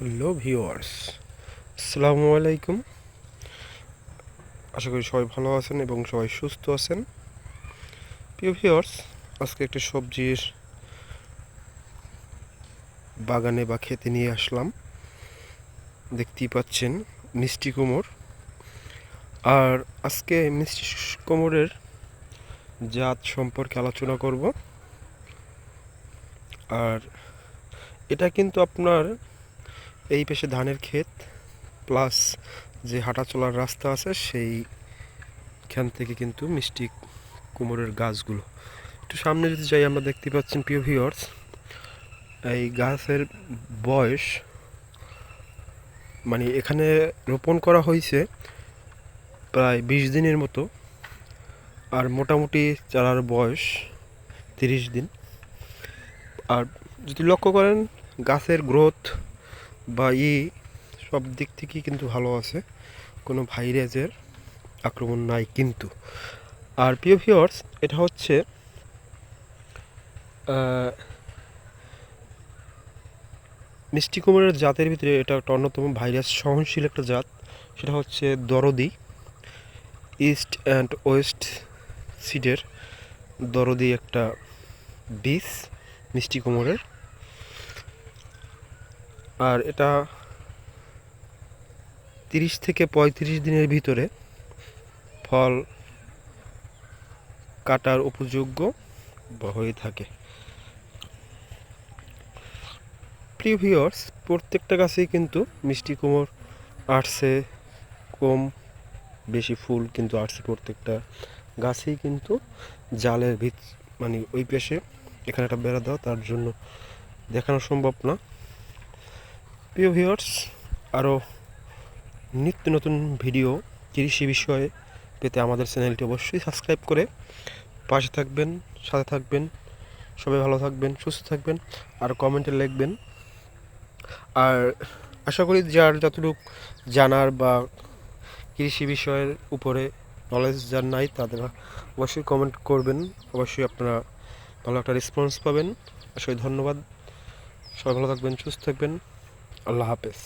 Hello viewers, আসসালামু আলাইকুম। আশা করি সবাই ভালো আছেন এবং সবাই সুস্থ আছেন। প্রিয় ভিউয়ার্স, আজকে একটি সবজির বাগানে বা খেতে নিয়ে আসলাম। দেখতেই পাচ্ছেন মিষ্টি কুমোর। আর আজকে মিষ্টি কুমোরের জাত সম্পর্কে আলোচনা করব। আর এটা কিন্তু আপনার এই পেশে ধানের ক্ষেত প্লাস যে হাঁটা চলার রাস্তা আছে, সেইখান থেকে কিন্তু মিষ্টি কুমোরের গাছগুলো। একটু সামনে যদি যাই, আমরা দেখতে পাচ্ছেন প্রিয় ভিওর্স এই গাছের বয়স মানে এখানে রোপণ করা হয়েছে প্রায় বিশ দিনের মতো, আর মোটামুটি চারার বয়স তিরিশ দিন। আর যদি লক্ষ্য করেন, গাছের গ্রোথ বা ই সব দিক থেকেই কিন্তু ভালো আছে। কোনো ভাইরাসের আক্রমণ নাই কিন্তু। আর প্রিয় ভিওর্স এটা হচ্ছে মিষ্টি কুমড়ের জাতের ভিতরে এটা একটা অন্যতম ভাইরাস, সহনশীল একটা জাত। সেটা হচ্ছে দরদি, ইস্ট অ্যান্ড ওয়েস্ট সিডের দরদি একটা বীজ মিষ্টি কুমড়ের। আর এটা তিরিশ থেকে পঁয়ত্রিশ দিনের ভিতরে ফল কাটার উপযোগ্য হয়ে থাকে। প্রিয় ভিউয়ার্স, প্রত্যেকটা গাছেই কিন্তু মিষ্টি কুমোর আসছে, কম বেশি ফুল কিন্তু আটসে প্রত্যেকটা গাছেই কিন্তু জালের ভিত মানে ওই পেশে এখানে একটা বেড়া দেওয়া তার জন্য দেখানো সম্ভব না। প্রিয় ভিউয়ার্স, আরও নিত্য নতুন ভিডিও কৃষি বিষয়ে পেতে আমাদের চ্যানেলটি অবশ্যই সাবস্ক্রাইব করে পাশে থাকবেন, সাথে থাকবেন, সবাই ভালো থাকবেন, সুস্থ থাকবেন, আর কমেন্টে লিখবেন। আর আশা করি যার যতটুকু জানার বা কৃষি বিষয়ের উপরে নলেজ যার নাই, তাদের অবশ্যই কমেন্ট করবেন। অবশ্যই আপনারা ভালো একটা রেসপন্স পাবেন। অবশ্যই ধন্যবাদ। সবাই ভালো থাকবেন, সুস্থ থাকবেন। আল্লাহ হাফেজ